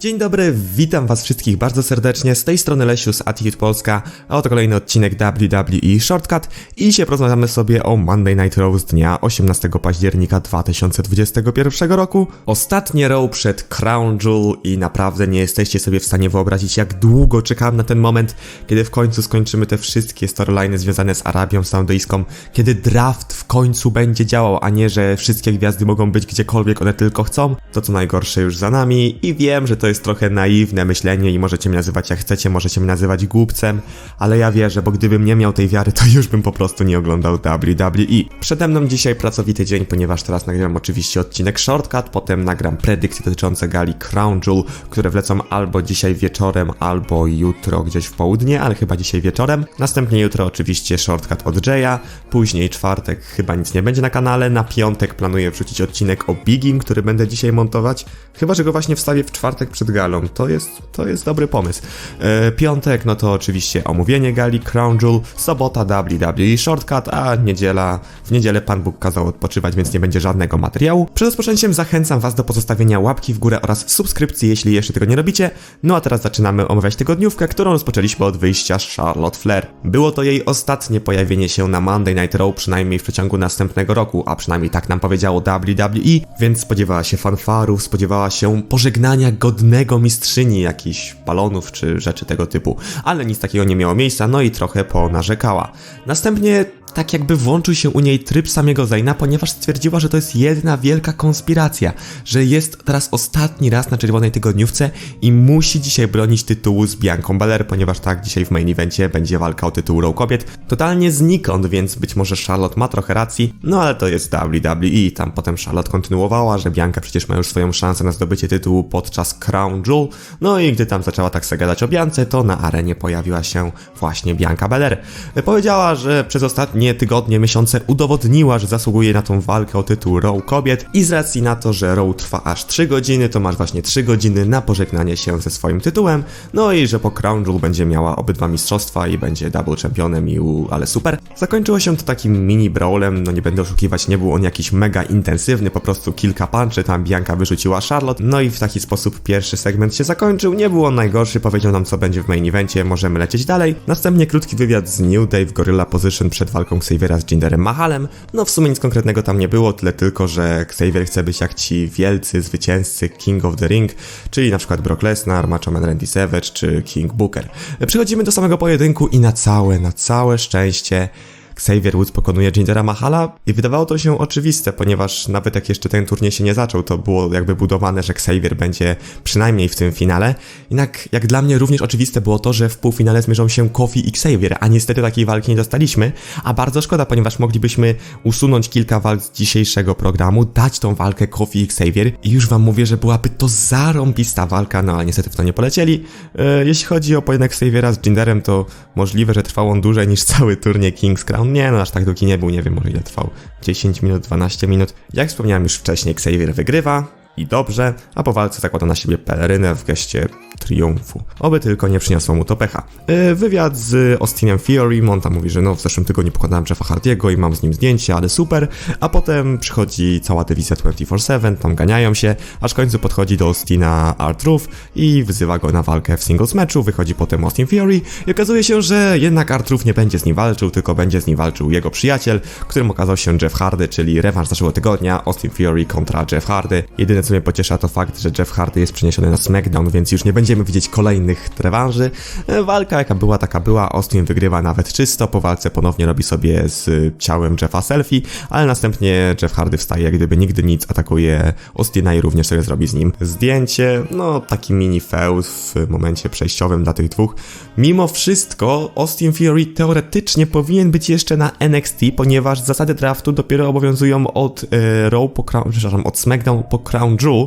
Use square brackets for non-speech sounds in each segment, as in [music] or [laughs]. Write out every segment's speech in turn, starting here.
Dzień dobry, witam was wszystkich bardzo serdecznie, z tej strony Lesiu z Attitude Polska, a oto kolejny odcinek WWE Shortcut i dzisiaj porozmawiamy sobie o Monday Night Raw z dnia 18 października 2021 roku. Ostatnie Raw przed Crown Jewel i naprawdę nie jesteście sobie w stanie wyobrazić jak długo czekałem na ten moment, kiedy w końcu skończymy te wszystkie storyliny związane z Arabią Saudyjską, kiedy draft w końcu będzie działał, a nie, że wszystkie gwiazdy mogą być gdziekolwiek one tylko chcą. To co najgorsze już za nami i wiem, że to jest trochę naiwne myślenie i możecie mnie nazywać jak chcecie, możecie mnie nazywać głupcem, ale ja wierzę, bo gdybym nie miał tej wiary, to już bym po prostu nie oglądał WWE. Przede mną dzisiaj pracowity dzień, ponieważ teraz nagram oczywiście odcinek Shortcut, potem nagram predykcje dotyczące gali Crown Jewel, które wlecą albo dzisiaj wieczorem, albo jutro gdzieś w południe, ale chyba dzisiaj wieczorem. Następnie jutro oczywiście Shortcut od Jaya, później czwartek chyba nic nie będzie na kanale, na piątek planuję wrzucić odcinek o Bigim, który będę dzisiaj montować, chyba że go właśnie wstawię w czwartek przed galą. To jest, to jest dobry pomysł. E, piątek, no to oczywiście omówienie gali Crown Jewel, sobota WWE Shortcut, a niedziela, w niedzielę Pan Bóg kazał odpoczywać, więc nie będzie żadnego materiału. Przed rozpoczęciem zachęcam Was do pozostawienia łapki w górę oraz subskrypcji, jeśli jeszcze tego nie robicie. No a teraz zaczynamy omawiać tygodniówkę, którą rozpoczęliśmy od wyjścia Charlotte Flair. Było to jej ostatnie pojawienie się na Monday Night Raw, przynajmniej w przeciągu następnego roku, a przynajmniej tak nam powiedziało WWE, więc spodziewała się fanfarów, spodziewała się pożegnania godnego mistrzyni jakichś balonów czy rzeczy tego typu, ale nic takiego nie miało miejsca, no i trochę ponarzekała. Następnie tak jakby włączył się u niej tryb samego Zaina, ponieważ stwierdziła, że to jest jedna wielka konspiracja, że jest teraz ostatni raz na czerwonej tygodniówce i musi dzisiaj bronić tytułu z Bianką Belair, ponieważ tak, dzisiaj w main evencie będzie walka o tytuł Raw Kobiet. Totalnie znikąd, więc być może Charlotte ma trochę racji, no ale to jest WWE. Tam potem Charlotte kontynuowała, że Bianka przecież ma już swoją szansę na zdobycie tytułu podczas Crown Jewel, no i gdy tam zaczęła tak sobie gadać o Biance, to na arenie pojawiła się właśnie Bianca Belair. Powiedziała, że przez ostatnie tygodnie, miesiące udowodniła, że zasługuje na tą walkę o tytuł Raw kobiet i z racji na to, że Raw trwa aż 3 godziny, to masz właśnie 3 godziny na pożegnanie się ze swoim tytułem, no i że po Crown Jewel będzie miała obydwa mistrzostwa i będzie double championem i u, ale super. Zakończyło się to takim mini brawlem, no nie będę oszukiwać, nie był on jakiś mega intensywny, po prostu kilka punczy, tam Bianca wyrzuciła Charlotte, no i w taki sposób pierwszy segment się zakończył, nie był on najgorszy, powiedział nam co będzie w main evencie, możemy lecieć dalej. Następnie krótki wywiad z New Day w Gorilla Position przed walką Xaviera z Jinderem Mahalem. No w sumie nic konkretnego tam nie było, tyle tylko, że Xavier chce być jak ci wielcy zwycięzcy King of the Ring, czyli na przykład Brock Lesnar, Macho Man Randy Savage czy King Booker. Przechodzimy do samego pojedynku i na całe, na całe szczęście Xavier Woods pokonuje Jindera Mahala i wydawało to się oczywiste, ponieważ nawet jak jeszcze ten turniej się nie zaczął, to było jakby budowane, że Xavier będzie przynajmniej w tym finale. Jednak jak dla mnie również oczywiste było to, że w półfinale zmierzą się Kofi i Xavier, a niestety takiej walki nie dostaliśmy, a bardzo szkoda, ponieważ moglibyśmy usunąć kilka walk z dzisiejszego programu, dać tą walkę Kofi i Xavier i już wam mówię, że byłaby to zarąbista walka, no ale niestety w to nie polecieli. E, jeśli chodzi o pojedynek Xaviera z Jinderem, to możliwe, że trwał on dłużej niż cały turniej King's Crown, nie no, aż tak długi nie był, nie wiem, może ile trwał. 10 minut, 12 minut. Jak wspomniałem już wcześniej, Xavier wygrywa i dobrze, a po walce zakłada na siebie pelerynę w geście triumfu. Oby tylko nie przyniosło mu to pecha. Yy, wywiad z Austinem Theory, on tam mówi, że no w zeszłym tygodniu pokonałem Jeffa Hardiego i mam z nim zdjęcie, ale super, a potem przychodzi cała dywizja 24-7, tam ganiają się, aż w końcu podchodzi do Austina Art Roof i wzywa go na walkę w singles meczu, wychodzi potem Austin Theory i okazuje się, że jednak Art Roof nie będzie z nim walczył, tylko będzie z nim walczył jego przyjaciel, którym okazał się Jeff Hardy, czyli rewanż zeszłego tygodnia, Austin Theory kontra Jeff Hardy. Jedyne co mnie pociesza to fakt, że Jeff Hardy jest przeniesiony na SmackDown, więc już nie będziemy widzieć kolejnych rewanży. E, Walka jaka była, taka była. Austin wygrywa nawet czysto. Po walce ponownie robi sobie z ciałem Jeffa selfie, ale następnie Jeff Hardy wstaje jak gdyby nigdy nic, atakuje Austina i również sobie zrobi z nim zdjęcie. No, taki mini feud w momencie przejściowym dla tych dwóch. Mimo wszystko, Austin Theory teoretycznie powinien być jeszcze na NXT, ponieważ zasady draftu dopiero obowiązują od e, Raw po Crown, przepraszam, od SmackDown po Crown Jewel.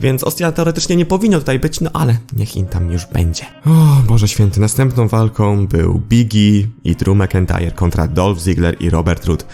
Więc Ostia teoretycznie nie powinno tutaj być, no ale niech im tam już będzie. O Boże Święty, następną walką był Biggie i Drew McIntyre kontra Dolph Ziggler i Robert Root.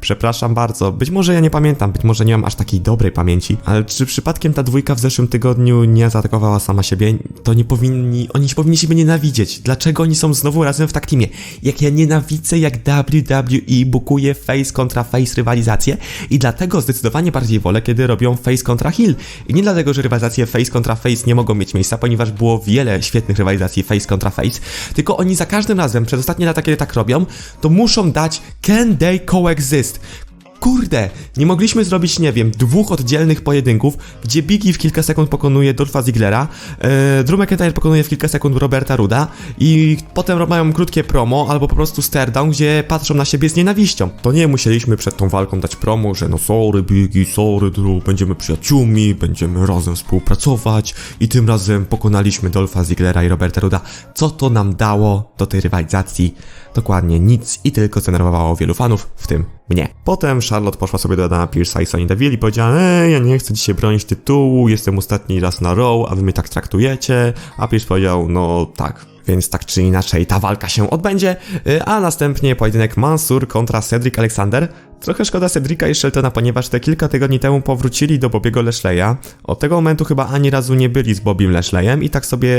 Przepraszam bardzo, być może ja nie pamiętam, być może nie mam aż takiej dobrej pamięci, ale czy przypadkiem ta dwójka w zeszłym tygodniu nie zaatakowała sama siebie? To nie powinni, oni powinni siebie nienawidzieć. Dlaczego oni są znowu razem w taktimie? Jak ja nienawidzę, jak WWE bukuje face kontra face rywalizację i dlatego zdecydowanie bardziej wolę, kiedy robią face kontra heel. I nie dlatego, że rywalizacje face kontra face nie mogą mieć miejsca, ponieważ było wiele świetnych rywalizacji face kontra face, tylko oni za każdym razem, przez ostatnie lata, kiedy tak robią, to muszą dać can they coexist? jest Kurde, nie mogliśmy zrobić, nie wiem, dwóch oddzielnych pojedynków, gdzie Biggie w kilka sekund pokonuje Dolpha Ziglera, e, Drew McIntyre pokonuje w kilka sekund Roberta Ruda i potem mają krótkie promo albo po prostu down, gdzie patrzą na siebie z nienawiścią. To nie musieliśmy przed tą walką dać promo, że no sorry Biggie, sorry Drew, będziemy przyjaciółmi, będziemy razem współpracować i tym razem pokonaliśmy Dolpha Ziglera i Roberta Ruda. Co to nam dało do tej rywalizacji? Dokładnie nic i tylko zdenerwowało wielu fanów, w tym mnie. Potem Charlotte poszła sobie do Adama Pearce'a i Sonny Deville i powiedziała, ej, ja nie chcę dzisiaj bronić tytułu, jestem ostatni raz na Raw, a wy mnie tak traktujecie. A Pierce powiedział, no tak, więc tak czy inaczej ta walka się odbędzie, y, a następnie pojedynek Mansur kontra Cedric Alexander. Trochę szkoda Cedrika i Sheltona, ponieważ te kilka tygodni temu powrócili do Bobiego Lashleya. Od tego momentu chyba ani razu nie byli z Bobim Lashleyem i tak sobie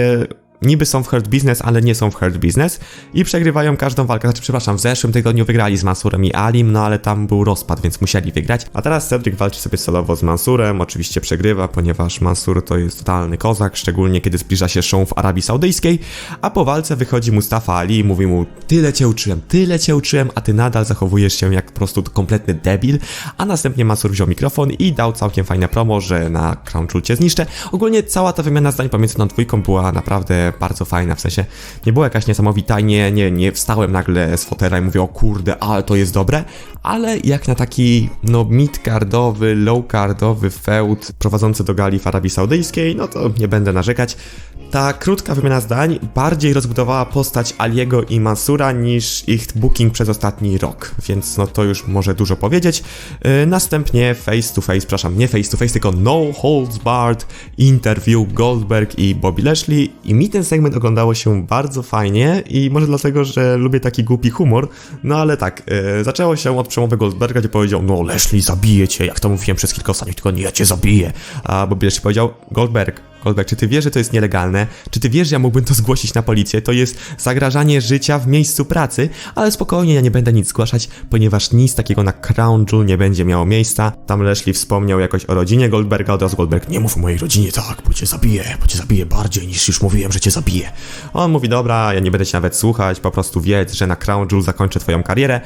niby są w Hurt Business, ale nie są w Hurt Business i przegrywają każdą walkę. Znaczy, przepraszam, w zeszłym tygodniu wygrali z Mansurem i Alim, no ale tam był rozpad, więc musieli wygrać. A teraz Cedric walczy sobie solowo z Mansurem, oczywiście przegrywa, ponieważ Mansur to jest totalny kozak, szczególnie kiedy zbliża się show w Arabii Saudyjskiej, a po walce wychodzi Mustafa Ali i mówi mu, tyle cię uczyłem, tyle cię uczyłem, a ty nadal zachowujesz się jak po prostu kompletny debil, a następnie Mansur wziął mikrofon i dał całkiem fajne promo, że na Crown cię zniszczę. Ogólnie cała ta wymiana zdań pomiędzy tą dwójką była naprawdę bardzo fajna, w sensie nie była jakaś niesamowita, nie, nie, nie wstałem nagle z fotela i mówię, o kurde, ale to jest dobre, ale jak na taki, no, mid-cardowy, low-cardowy feud prowadzący do gali w Arabii Saudyjskiej, no to nie będę narzekać. Ta krótka wymiana zdań bardziej rozbudowała postać Aliego i Mansura niż ich booking przez ostatni rok, więc no to już może dużo powiedzieć. Yy, następnie face to face, przepraszam, nie face to face, tylko no holds barred interview Goldberg i Bobby Lashley i mi ten segment oglądało się bardzo fajnie i może dlatego, że lubię taki głupi humor, no ale tak, yy, zaczęło się od przemowy Goldberga, gdzie powiedział, no Lashley zabije cię, jak to mówiłem przez kilka ostatnich tygodni, ja cię zabiję, a Bobby Lashley powiedział, Goldberg, Goldberg, czy ty wiesz, że to jest nielegalne? Czy ty wiesz, że ja mógłbym to zgłosić na policję? To jest zagrażanie życia w miejscu pracy, ale spokojnie, ja nie będę nic zgłaszać, ponieważ nic takiego na Crown Jewel nie będzie miało miejsca. Tam Leslie wspomniał jakoś o rodzinie Goldberga, od razu Goldberg, nie mów mojej rodzinie tak, bo cię zabiję, bo cię zabiję bardziej niż już mówiłem, że cię zabiję. On mówi, dobra, ja nie będę cię nawet słuchać, po prostu wiedz, że na Crown Jewel zakończę twoją karierę.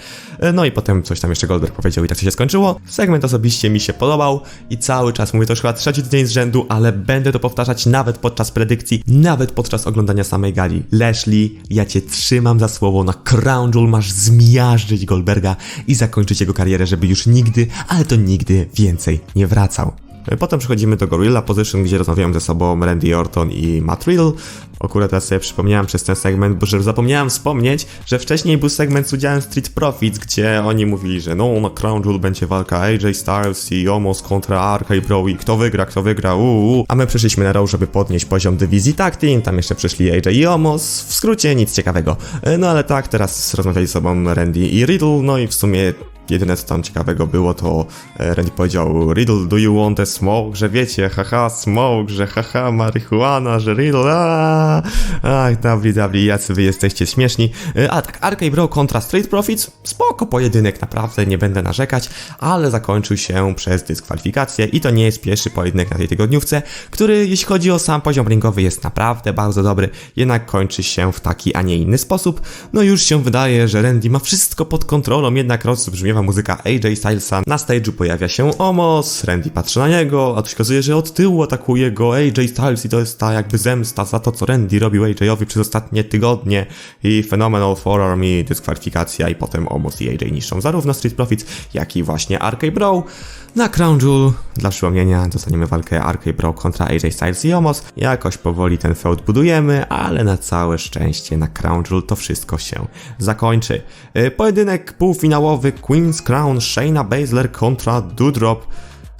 No i potem coś tam jeszcze Goldberg powiedział i tak się skończyło. Segment osobiście mi się podobał i cały czas mówię to już chyba trzeci tydzień z rzędu, ale będę to powtarzać nawet podczas predykcji, nawet podczas oglądania samej gali. Leslie, ja cię trzymam za słowo, na Crown Jewel masz zmiażdżyć Goldberga i zakończyć jego karierę, żeby już nigdy, ale to nigdy więcej nie wracał. Potem przechodzimy do Gorilla Position, gdzie rozmawiałem ze sobą Randy Orton i Matt Riddle. Akurat teraz sobie przypomniałem przez ten segment, bo że zapomniałem wspomnieć, że wcześniej był segment z udziałem Street Profits, gdzie oni mówili, że no na Crown Jewel będzie walka AJ Styles i Omos kontra RK Bro i kto wygra, kto wygra, uuu. A my przyszliśmy na Raw, żeby podnieść poziom dywizji tag team, tam jeszcze przyszli AJ i Omos, w skrócie nic ciekawego. No ale tak, teraz rozmawiali z sobą Randy i Riddle, no i w sumie Jedyne co tam ciekawego było, to e, Randy powiedział Riddle, do you want a smoke? Że wiecie, haha, smoke, że haha, marihuana, że Riddle, aaa, ach, WWE, jacy wy jesteście śmieszni. E, a tak, RK Bro kontra Street Profits, spoko pojedynek, naprawdę nie będę narzekać, ale zakończył się przez dyskwalifikację i to nie jest pierwszy pojedynek na tej tygodniówce, który jeśli chodzi o sam poziom ringowy jest naprawdę bardzo dobry, jednak kończy się w taki, a nie inny sposób. No już się wydaje, że Randy ma wszystko pod kontrolą, jednak rozbrzmiewa brzmiewa muzyka AJ Stylesa. Na stage'u pojawia się Omos, Randy patrzy na niego, a to się okazuje, że od tyłu atakuje go AJ Styles i to jest ta jakby zemsta za to, co Randy robił AJowi przez ostatnie tygodnie i Phenomenal Forearm i dyskwalifikacja i potem Omos i AJ niszczą zarówno Street Profits, jak i właśnie RK Bro. Na Crown Jewel, dla przypomnienia, dostaniemy walkę RK Bro kontra AJ Styles i Omos. Jakoś powoli ten feud budujemy, ale na całe szczęście na Crown Jewel to wszystko się zakończy. Pojedynek półfinałowy Queen's Crown Shayna Baszler kontra Doudrop.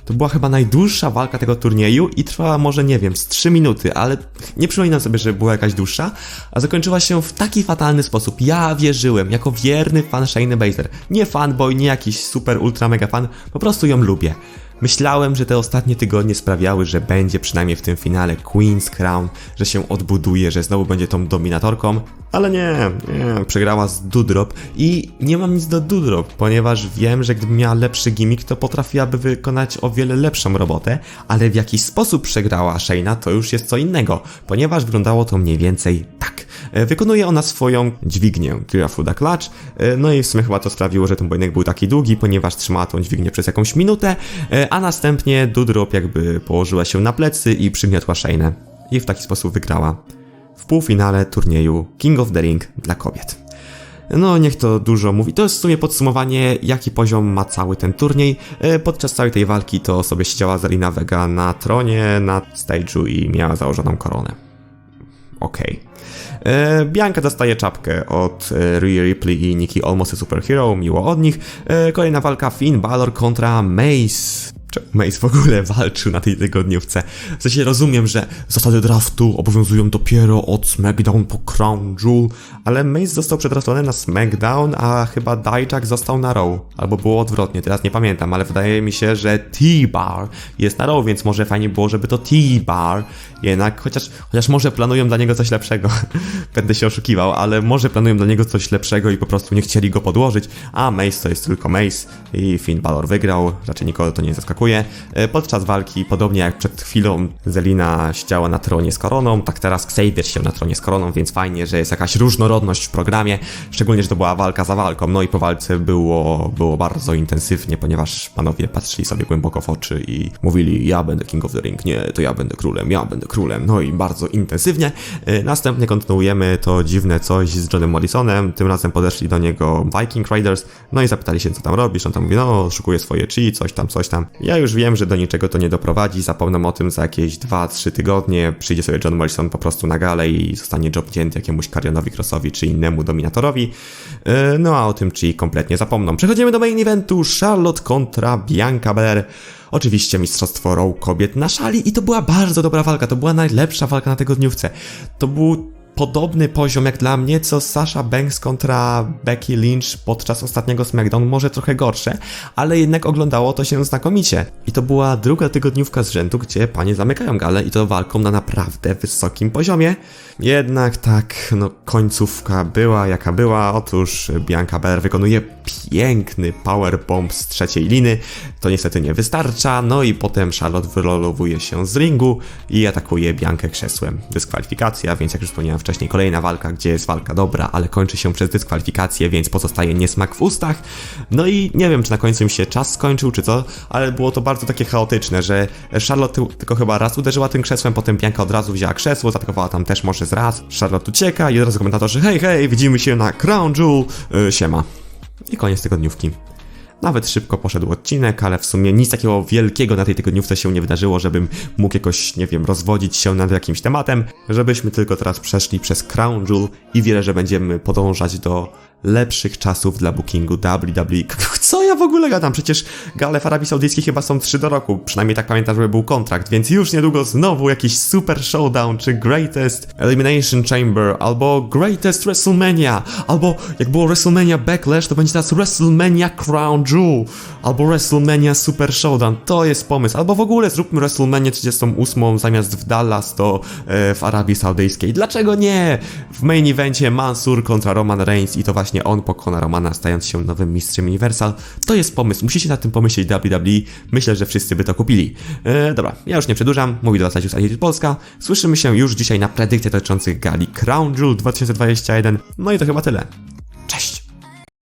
To była chyba najdłuższa walka tego turnieju i trwała może, nie wiem, z 3 minuty, ale nie przypominam sobie, że była jakaś dłuższa, a zakończyła się w taki fatalny sposób. Ja wierzyłem, jako wierny fan Shayna Baszler. Nie fanboy, nie jakiś super ultra mega fan, po prostu ją lubię. Myślałem, że te ostatnie tygodnie sprawiały, że będzie przynajmniej w tym finale Queen's Crown, że się odbuduje, że znowu będzie tą dominatorką, ale nie, nie, przegrała z Dudrop i nie mam nic do Dudrop, ponieważ wiem, że gdyby miała lepszy gimmick, to potrafiłaby wykonać o wiele lepszą robotę, ale w jaki sposób przegrała Shayna, to już jest co innego, ponieważ wyglądało to mniej więcej tak. E, Wykonuje ona swoją dźwignię Kira Fuda Clutch, e, no i w sumie chyba to sprawiło, że ten pojedynek był taki długi, ponieważ trzymała tą dźwignię przez jakąś minutę, e, a następnie Dudrop jakby położyła się na plecy i przygniotła Shaynę. I w taki sposób wygrała w półfinale turnieju King of the Ring dla kobiet. No, niech to dużo mówi. To jest w sumie podsumowanie, jaki poziom ma cały ten turniej. Podczas całej tej walki to sobie siedziała Zelina Vega na tronie, na stage'u i miała założoną koronę. Okej. E, Bianca dostaje czapkę od e, Rhea Ripley i Nikki Almost a Superhero, miło od nich. E, Kolejna walka Finn Balor kontra Mace. Mace w ogóle walczył na tej tygodniówce? W sensie rozumiem, że zasady draftu obowiązują dopiero od SmackDown po Crown Jewel, ale Mace został przedraftowany na SmackDown, a chyba Dijak został na Raw. Albo było odwrotnie, teraz nie pamiętam, ale wydaje mi się, że T-Bar jest na Raw, więc może fajnie było, żeby to T-Bar jednak, chociaż, chociaż może planują dla niego coś lepszego. [laughs] Będę się oszukiwał, ale może planują dla niego coś lepszego i po prostu nie chcieli go podłożyć, a Mace to jest tylko Mace i Finn Balor wygrał, raczej nikogo to nie zaskakuje. E, Podczas walki, podobnie jak przed chwilą Zelina siedziała na tronie z koroną, tak teraz Xavier się na tronie z koroną, więc fajnie, że jest jakaś różnorodność w programie, szczególnie, że to była walka za walką, no i po walce było, było bardzo intensywnie, ponieważ panowie patrzyli sobie głęboko w oczy i mówili, ja będę King of the Ring, nie, to ja będę królem, ja będę królem, no i bardzo intensywnie. E, Następnie kontynuujemy to dziwne coś z Johnem Morrisonem, tym razem podeszli do niego Viking Riders, no i zapytali się, co tam robisz, on tam mówi, no, szukuję swoje chi, coś tam, coś tam. Ja już wiem, że do niczego to nie doprowadzi, zapomnę o tym za jakieś 2-3 tygodnie, przyjdzie sobie John Morrison po prostu na galę i zostanie jobnięty jakiemuś Karionowi Crossowi czy innemu dominatorowi, E, no a o tym chi kompletnie zapomną. Przechodzimy do main eventu, Charlotte kontra Bianca Belair. Oczywiście mistrzostwo Raw kobiet na szali i to była bardzo dobra walka, to była najlepsza walka na tygodniówce. To był podobny poziom jak dla mnie, co Sasha Banks kontra Becky Lynch podczas ostatniego SmackDown, może trochę gorsze, ale jednak oglądało to się znakomicie. I to była druga tygodniówka z rzędu, gdzie panie zamykają galę i to walką na naprawdę wysokim poziomie. Jednak tak, no końcówka była jaka była, otóż Bianca Belair wykonuje piękny powerbomb z trzeciej liny, to niestety nie wystarcza, no i potem Charlotte wyrolowuje się z ringu i atakuje Biankę krzesłem. Dyskwalifikacja, więc jak już wspomniałem wcześniej, kolejna walka, gdzie jest walka dobra, ale kończy się przez dyskwalifikację, więc pozostaje niesmak w ustach. No i nie wiem, czy na końcu im się czas skończył, czy co, ale było to bardzo takie chaotyczne, że Charlotte ty- tylko chyba raz uderzyła tym krzesłem, potem Bianka od razu wzięła krzesło, zaatakowała tam też może z raz. Charlotte ucieka i od razu komentatorzy, hej, hej, widzimy się na Crown Jewel, yy, siema. I koniec tygodniówki. Nawet szybko poszedł odcinek, ale w sumie nic takiego wielkiego na tej tygodniówce się nie wydarzyło, żebym mógł jakoś, nie wiem, rozwodzić się nad jakimś tematem, żebyśmy tylko teraz przeszli przez Crown Jewel i wierzę, że będziemy podążać do lepszych czasów dla bookingu WWE. [laughs] Co ja w ogóle gadam? Przecież gale w Arabii Saudyjskiej chyba są 3 do roku, przynajmniej tak pamiętam, żeby był kontrakt, więc już niedługo znowu jakiś Super Showdown, czy Greatest Elimination Chamber, albo Greatest WrestleMania, albo jak było WrestleMania Backlash, to będzie teraz WrestleMania Crown Jewel, albo WrestleMania Super Showdown, to jest pomysł, albo w ogóle zróbmy WrestleMania 38 zamiast w Dallas, to e, w Arabii Saudyjskiej. Dlaczego nie? W main evencie Mansur kontra Roman Reigns i to właśnie on pokona Romana, stając się nowym mistrzem Universal. To jest pomysł, musicie nad tym pomyśleć WWE, myślę, że wszyscy by to kupili. E, dobra, ja już nie przedłużam, mówi do Was Lecius Attitude Polska, słyszymy się już dzisiaj na predykcjach dotyczących gali Crown Jewel 2021, no i to chyba tyle. Cześć!